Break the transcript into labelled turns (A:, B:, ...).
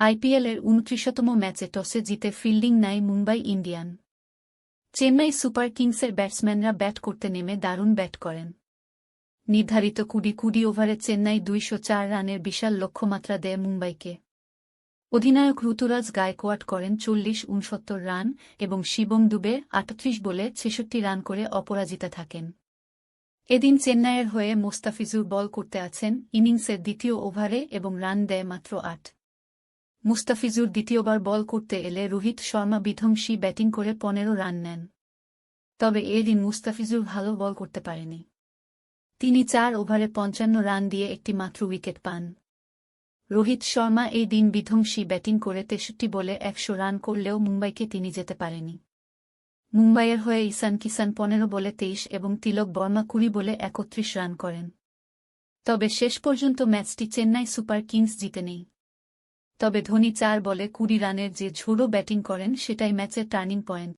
A: আইপিএলের উনত্রিশতম ম্যাচে টসে জিতে ফিল্ডিং নেয় মুম্বাই ইন্ডিয়ান। চেন্নাই সুপার কিংসের ব্যাটসম্যানরা ব্যাট করতে নেমে দারুণ ব্যাট করেন। নির্ধারিত কুড়ি কুড়ি ওভারে চেন্নাই দুইশো চার রানের বিশাল লক্ষ্যমাত্রা দেয় মুম্বাইকে। অধিনায়ক ঋতুরাজ গায়কোয়াট করেন চল্লিশ উনসত্তর রান এবং শিবম দুবে আটত্রিশ বলে ছেষট্টি রান করে অপরাজিতা থাকেন। এদিন চেন্নাইয়ের হয়ে মোস্তাফিজুর বল করতে আছেন ইনিংসের দ্বিতীয় ওভারে এবং রান দেয় মাত্র আট। মুস্তাফিজুর দ্বিতীয়বার বল করতে এলে রোহিত শর্মা বিধ্বংসী ব্যাটিং করে পনেরো রান নেন। তবে এদিন মুস্তাফিজুর ভালো বল করতে পারেনি। তিনি চার ওভারে পঞ্চান্ন রান দিয়ে একটি মাত্র উইকেট পান। রোহিত শর্মা এই দিন বিধ্বংসী ব্যাটিং করে তেষট্টি বলে একশো রান করলেও মুম্বাইকে তিনি যেতে পারেনি। মুম্বাইয়ের হয়ে ইসান কিসান পনেরো বলে তেইশ এবং তিলক বর্মা কুড়ি বলে একত্রিশ রান করেন। তবে শেষ পর্যন্ত ম্যাচটি চেন্নাই সুপার কিংস জিতে নেই। তবে ধোনি চার বলে কুড়ি রানের যে ঝোড়ো ব্যাটিং করেন সেটাই ম্যাচের টার্নিং পয়েন্ট।